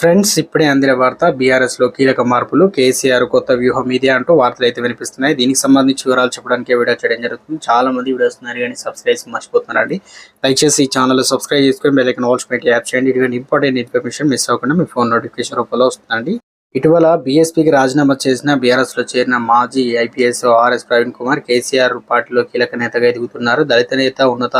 Friends ఇప్పుడే అందిన వార్త బీఆర్ఎస్లో కీలక మార్పులు కేసీఆర్ కొత్త వ్యూహం ఇదే అంటూ వార్తలు అయితే వినిపిస్తున్నాయి. దీనికి సంబంధించి వివరాలు చెప్పడానికి వీడియో చేయడం జరుగుతుంది. చాలా మంది వీడియోస్ ఉన్నారు కానీ సబ్స్క్రైబ్ మర్చిపోతున్నారండి. దయచేసి ఈ ఛానల్ సబ్స్క్రైబ్ చేసుకొని బెల్ ఐకన్ ఆల్స్ పెట్టి యాప్ చేయండి. ఇటువంటి ఇంపార్టెంట్ ఇన్ఫర్మేషన్ మిస్ అవ్వకుండా మీ ఫోన్ నోటిఫికేషన్ రూపంలో వస్తుందండి. ఇటీవల బీఎస్పీకి రాజీనామా చేసిన బీఆర్ఎస్లో చేరిన మాజీ IPS R S Praveen Kumar KCR పార్టీలో కీలక నేతగా ఎదుగుతున్నారు. దళిత నేత ఉన్నత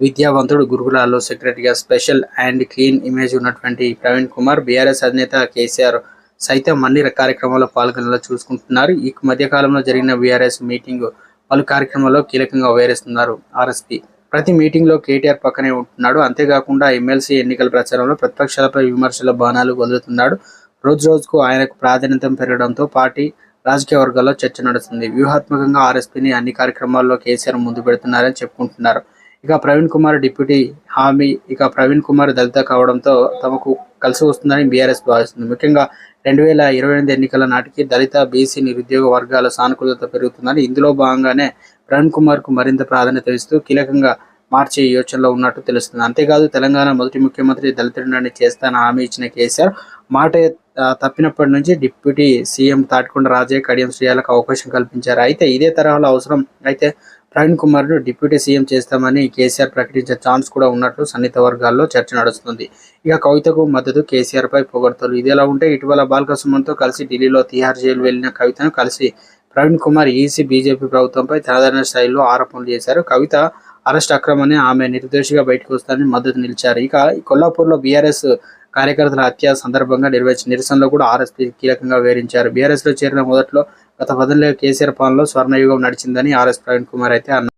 విద్యావంతుడు గురుకులాల్లో సెక్రటరీగా స్పెషల్ అండ్ క్లీన్ ఇమేజ్ ఉన్నటువంటి ప్రవీణ్ కుమార్ బీఆర్ఎస్ అధినేత కేసీఆర్ సైతం అన్ని కార్యక్రమాల్లో పాల్గొనేలా చూసుకుంటున్నారు. ఈ మధ్యకాలంలో జరిగిన బీఆర్ఎస్ మీటింగ్ పలు కార్యక్రమాల్లో కీలకంగా వ్యవహరిస్తున్నారు ఆర్ఎస్పీ. ప్రతి మీటింగ్లో కేటీఆర్ పక్కనే ఉంటున్నాడు. అంతేకాకుండా ఎమ్మెల్సీ ఎన్నికల ప్రచారంలో ప్రతిపక్షాలపై విమర్శల బాణాలు వదులుతున్నాడు రోజు రోజుకు ఆయనకు ప్రాధాన్యత పెరగడంతో పార్టీ రాజకీయ వర్గాల్లో చర్చ నడుస్తుంది. వ్యూహాత్మకంగా ఆర్ఎస్పీని అన్ని కార్యక్రమాల్లో కేసీఆర్ ముందు పెడుతున్నారని చెప్పుకుంటున్నారు. ఇక ప్రవీణ్ కుమార్ డిప్యూటీ హామీ ఇక ప్రవీణ్ కుమార్ దళిత కావడంతో తమకు కలిసి వస్తుందని బీఆర్ఎస్ భావిస్తుంది. ముఖ్యంగా రెండు వేల ఇరవై ఎనిమిది ఎన్నికల నాటికి దళిత బీసీ నిరుద్యోగ వర్గాల సానుకూలత పెరుగుతుందని ఇందులో భాగంగానే ప్రవీణ్ కుమార్కు మరింత ప్రాధాన్యత ఇస్తూ కీలకంగా మార్చే యోచనలో ఉన్నట్టు తెలుస్తుంది. అంతేకాదు తెలంగాణ మొదటి ముఖ్యమంత్రి దళితుడిని చేస్తానని హామీ ఇచ్చిన కేసీఆర్ మాట తప్పినప్పటి నుంచి డిప్యూటీ సీఎం తాటికొండ రాజయ్య కడియం శ్రీయాలకు అవకాశం కల్పించారు. అయితే ఇదే తరహాలో అవసరం అయితే ప్రవీణ్ కుమార్ను డిప్యూటీ సీఎం చేస్తామని కేసీఆర్ ప్రకటించే ఛాన్స్ కూడా ఉన్నట్లు సన్నిహిత వర్గాల్లో చర్చ నడుస్తుంది. ఇక కవితకు మద్దతు కేసీఆర్ పై పొగడ్తలు. ఇదిలా ఉంటే ఇటీవల బాల్క సుమన్తో కలిసి ఢిల్లీలో తిహార్ జైలు వెళ్ళిన కవితను కలిసి ప్రవీణ్ కుమార్ ఈసీ బీజేపీ ప్రభుత్వంపై తనదైన శైలిలో ఆరోపణలు చేశారు. కవిత అరెస్ట్ అక్రమని ఆమె నిర్దోషిగా బయటకు వస్తానని మద్దతు నిలిచారు. ఇక కొల్లాపూర్లో బీఆర్ఎస్ కార్యకర్తల హత్య సందర్భంగా నిర్వహించిన నిరసనలో కూడా ఆర్ఎస్పీ కీలకంగా వివరించారు. బీఆర్ఎస్లో చేరిన మొదట్లో గత పదంలో కేసీఆర్ పాలనలో స్వర్ణయుగం నడిచిందని ఆర్ఎస్ ప్రవీణ్ కుమార్ అయితే అన్నారు.